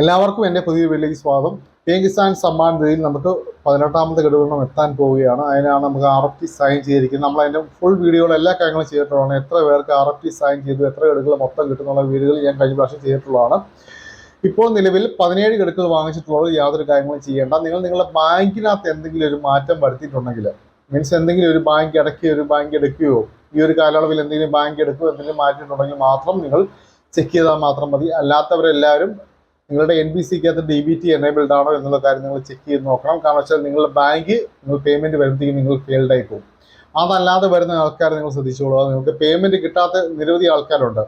എല്ലാവർക്കും എന്റെ പുതിയ വീട്ടിലേക്ക് സ്വാഗതം. പി സമ്മാൻ നിധിയിൽ നമുക്ക് പതിനെട്ടാമത്തെ ഘടകം എത്താൻ പോവുകയാണ്. അതിനാണ് നമുക്ക് ആർ എഫ് ടി സൈൻ ചെയ്തിരിക്കുന്നത്. നമ്മൾ അതിന്റെ ഫുൾ വീഡിയോകൾ എല്ലാ കാര്യങ്ങളും ചെയ്തിട്ടുള്ളതാണ്. എത്ര പേർക്ക് ആർ എഫ് ടി സൈൻ ചെയ്തു എത്ര ഗഡുക്കൾ മൊത്തം കിട്ടുന്നുള്ള വീഡിയോകൾ ഞാൻ കഴിഞ്ഞ പ്രാവശ്യം ചെയ്തിട്ടുള്ളതാണ്. ഇപ്പോൾ നിലവിൽ പതിനേഴ് ഗഡുക്കൾ വാങ്ങിച്ചിട്ടുള്ളത് യാതൊരു കാര്യങ്ങളും ചെയ്യേണ്ട. നിങ്ങൾ നിങ്ങളുടെ ബാങ്കിനകത്ത് എന്തെങ്കിലും ഒരു മാറ്റം വരുത്തിയിട്ടുണ്ടെങ്കിൽ മീൻസ് എന്തെങ്കിലും ഒരു ബാങ്ക് ഇടയ്ക്ക് ഒരു ബാങ്ക് എടുക്കുകയോ ഈ ഒരു കാലയളവിൽ എന്തെങ്കിലും ബാങ്ക് എടുക്കുകയോ എന്തെങ്കിലും മാറ്റിയിട്ടുണ്ടെങ്കിൽ മാത്രം നിങ്ങൾ ചെക്ക് ചെയ്താൽ മാത്രം മതി. അല്ലാത്തവരെല്ലാവരും നിങ്ങളുടെ എൻ ബി സിക്കകത്ത് ഡി ബി ടി എനേബിൾഡ് ആണോ എന്നുള്ള കാര്യം നിങ്ങൾ ചെക്ക് ചെയ്ത് നോക്കണം. കാരണം വെച്ചാൽ നിങ്ങളുടെ ബാങ്ക് നിങ്ങൾ പേയ്മെന്റ് വരുമ്പോഴത്തേക്കും നിങ്ങൾ ഫെയിൽഡ് ആയി പോകും. അതല്ലാതെ വരുന്ന ആൾക്കാർ നിങ്ങൾ ശ്രദ്ധിച്ചോളൂ. നിങ്ങൾക്ക് പേയ്മെന്റ് കിട്ടാത്ത നിരവധി ആൾക്കാരുണ്ട്.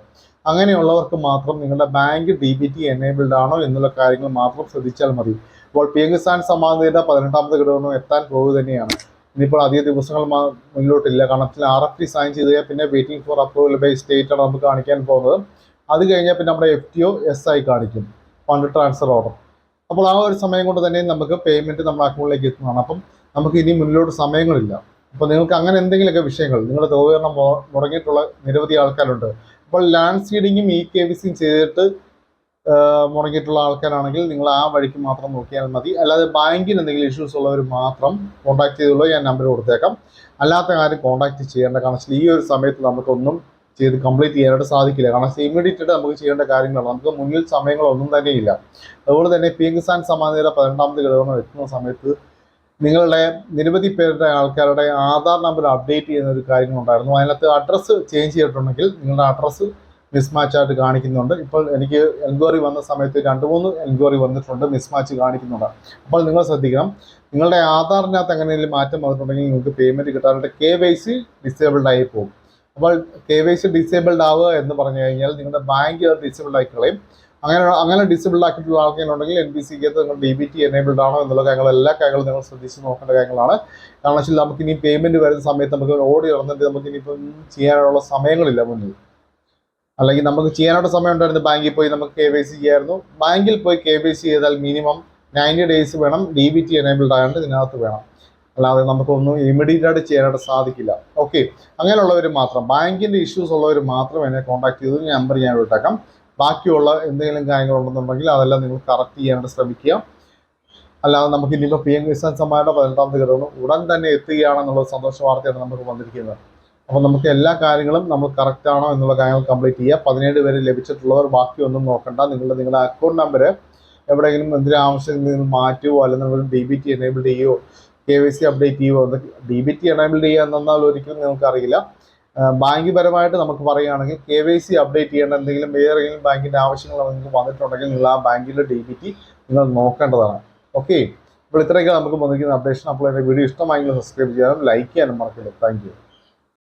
അങ്ങനെയുള്ളവർക്ക് മാത്രം നിങ്ങളുടെ bank D B T enabled ആണോ എന്നുള്ള കാര്യങ്ങൾ മാത്രം ശ്രദ്ധിച്ചാൽ മതി. ഇപ്പോൾ പി എം കിസാൻ സമാനതയുടെ പതിനെട്ടാമത് ഘടകം എത്താൻ പോവുക തന്നെയാണ്. ഇനിയിപ്പോൾ അധിക ദിവസങ്ങൾ മുന്നോട്ടില്ല കാരണം ആർ എഫ് ടി സൈൻ ചെയ്ത് കഴിഞ്ഞാൽ പിന്നെ waiting for approval by state ആണ് നമുക്ക് കാണിക്കാൻ പോകുന്നത്. അത് കഴിഞ്ഞാൽ പിന്നെ നമ്മുടെ എഫ് ടി ഒ എസ് ആയി കാണിക്കും. ഫണ്ട് ട്രാൻസ്ഫർ ഓർഡർ അപ്പോൾ ആ ഒരു സമയം കൊണ്ട് തന്നെ നമുക്ക് പേയ്മെന്റ് നമ്മുടെ അക്കൗണ്ടിലേക്ക് എത്തുന്നതാണ്. അപ്പം നമുക്ക് ഇനി മുന്നിലോട്ട് സമയങ്ങളില്ല. അപ്പോൾ നിങ്ങൾക്ക് അങ്ങനെ എന്തെങ്കിലുമൊക്കെ വിഷയങ്ങൾ നിങ്ങളുടെ തൊഴിലെണ്ണം മുടങ്ങിയിട്ടുള്ള നിരവധി ആൾക്കാരുണ്ട്. അപ്പോൾ ലാൻഡ് സീഡിങ്ങും ഇ കെ വി സിയും ചെയ്തിട്ട് മുടങ്ങിയിട്ടുള്ള ആൾക്കാരാണെങ്കിൽ നിങ്ങൾ ആ വഴിക്ക് മാത്രം നോക്കിയാൽ മതി. അല്ലാതെ ബാങ്കിന് എന്തെങ്കിലും ഇഷ്യൂസ് ഉള്ളവർ മാത്രം കോൺടാക്ട് ചെയ്തുള്ളൂ ഞാൻ നമ്പർ കൊടുത്തേക്കാം. അല്ലാത്ത കാര്യം കോൺടാക്ട് ചെയ്യേണ്ട. കാരണം ഈ ഒരു സമയത്ത് നമുക്കൊന്നും ചെയ്ത് കംപ്ലീറ്റ് ചെയ്യാനായിട്ട് സാധിക്കില്ല. കാരണം ഇമ്മീഡിയറ്റ് നമുക്ക് ചെയ്യേണ്ട കാര്യങ്ങളാണ്. നമുക്ക് മുന്നിൽ സമയങ്ങളൊന്നും തന്നെ ഇല്ല. അതുപോലെ തന്നെ പി കിസാൻ സമാനതയുടെ പതിനെട്ടാമത് ഘടകം എത്തുന്ന സമയത്ത് നിങ്ങളുടെ നിരവധി പേരുടെ ആൾക്കാരുടെ ആധാർ നമ്പർ അപ്ഡേറ്റ് ചെയ്യുന്ന ഒരു കാര്യങ്ങളുണ്ടായിരുന്നു. അതിനകത്ത് അഡ്രസ്സ് ചേഞ്ച് ചെയ്തിട്ടുണ്ടെങ്കിൽ നിങ്ങളുടെ അഡ്രസ്സ് മിസ്മാച്ച് ആയിട്ട് കാണിക്കുന്നുണ്ട്. ഇപ്പോൾ എനിക്ക് എൻക്വയറി വന്ന സമയത്ത് രണ്ട് മൂന്ന് എൻക്വയറി വന്നിട്ടുണ്ട് മിസ്മാച്ച് കാണിക്കുന്നുണ്ട്. അപ്പോൾ നിങ്ങൾ ശ്രദ്ധിക്കണം. നിങ്ങളുടെ ആധാറിനകത്ത് എങ്ങനെയെങ്കിലും മാറ്റം വന്നിട്ടുണ്ടെങ്കിൽ നിങ്ങൾക്ക് പേയ്മെന്റ് കിട്ടാനായിട്ട് കെ വൈ സി ഡിസേബിൾഡ് ആയി പോകും. അപ്പോൾ കെ വൈ സി ഡിസേബിൾഡ് ആവുക എന്ന് പറഞ്ഞു കഴിഞ്ഞാൽ നിങ്ങളുടെ ബാങ്ക് അത് ഡിസേബിൾഡ് ആക്കി കളയും. അങ്ങനെ അങ്ങനെ ഡിസേബിൾഡ് ആക്കിയിട്ടുള്ള ആൾക്കാരുണ്ടെങ്കിൽ എൻ ബി സിക്കകത്ത് നിങ്ങൾ ഡി ബി ടി എനേബിൾഡ് ആണോ എന്നുള്ള കാര്യങ്ങൾ എല്ലാ കാര്യങ്ങളും നിങ്ങൾ ശ്രദ്ധിച്ച് നോക്കേണ്ട കാര്യങ്ങളാണ്. കാരണം വെച്ചാൽ നമുക്ക് ഇനി പേയ്മെന്റ് വരുന്ന സമയത്ത് നമുക്ക് ഓടി ഇറന്നിട്ട് നമുക്ക് ഇനിയിപ്പം ചെയ്യാനുള്ള സമയങ്ങളില്ല മുന്നിൽ. അല്ലെങ്കിൽ നമുക്ക് ചെയ്യാനുള്ള സമയം ഉണ്ടായിരുന്നു ബാങ്കിൽ പോയി നമുക്ക് കെ വൈ സി ചെയ്യായിരുന്നു. ബാങ്കിൽ പോയി കെ വൈ സി ചെയ്താൽ മിനിമം നയന്റി ഡേയ്സ് വേണം ഡി ബി ടി എനേബിൾഡ് ആയതുകൊണ്ട് ഇതിനകത്ത് വേണം. അല്ലാതെ നമുക്കൊന്നും ഇമ്മീഡിയറ്റ് ആയിട്ട് ചെയ്യാനായിട്ട് സാധിക്കില്ല. ഓക്കെ അങ്ങനെയുള്ളവർ മാത്രം ബാങ്കിന്റെ ഇഷ്യൂസ് ഉള്ളവർ മാത്രം എന്നെ കോൺടാക്ട് ചെയ്ത് നമ്പർ ഞാൻ വിട്ടേക്കാം. ബാക്കിയുള്ള എന്തെങ്കിലും കാര്യങ്ങളുണ്ടെന്നുണ്ടെങ്കിൽ അതെല്ലാം നിങ്ങൾ കറക്റ്റ് ചെയ്യാനായിട്ട് ശ്രമിക്കുക. അല്ലാതെ നമുക്ക് ഇനിയിപ്പോൾ പി എം കിസാൻ സമ്മാനയുടെ തീയതി ഘടകം ഉടൻ തന്നെ എത്തുകയാണെന്നുള്ള സന്തോഷ വാർത്തയാണ് നമുക്ക് വന്നിരിക്കുന്നത്. അപ്പോൾ നമുക്ക് എല്ലാ കാര്യങ്ങളും നമ്മൾ കറക്റ്റ് ആണോ എന്നുള്ള കാര്യങ്ങൾ കംപ്ലീറ്റ് ചെയ്യുക. പതിനേഴ് പേര് ലഭിച്ചിട്ടുള്ളവർ ബാക്കിയൊന്നും നോക്കണ്ട. നിങ്ങളുടെ നിങ്ങളുടെ അക്കൗണ്ട് നമ്പർ എവിടെയെങ്കിലും എന്തെങ്കിലും ആവശ്യത്തിൽ നിന്ന് മാറ്റുകയോ ഡി ബി ടി എനേബിൾ ചെയ്യുകയോ കെ വൈ സി അപ്ഡേറ്റ് ചെയ്യുകയോ ഡി ബി ടി എനേബിൾ ചെയ്യുക എന്നാൽ ഒരിക്കലും നിങ്ങൾക്ക് അറിയില്ല ബാങ്ക് പരമായിട്ട് നമുക്ക് പറയുകയാണെങ്കിൽ കെ വൈ സി അപ്ഡേറ്റ് ചെയ്യേണ്ട എന്തെങ്കിലും ഏതെങ്കിലും ബാങ്കിന്റെ ആവശ്യങ്ങൾ നിങ്ങൾക്ക് വന്നിട്ടുണ്ടെങ്കിൽ നിങ്ങൾ ആ ബാങ്കിന്റെ ഡി ബി ടി നിങ്ങൾ നോക്കേണ്ടതാണ്. ഓക്കെ അപ്പോൾ ഇത്രയൊക്കെ നമുക്ക് വന്നിരിക്കുന്ന അപ്ഡേഷൻ അപ്പോൾ എന്റെ വീഡിയോ ഇഷ്ടമായെങ്കിൽ സബ്സ്ക്രൈബ് ചെയ്യാനും ലൈക്ക് ചെയ്യാനും മറക്കില്ല താങ്ക് യു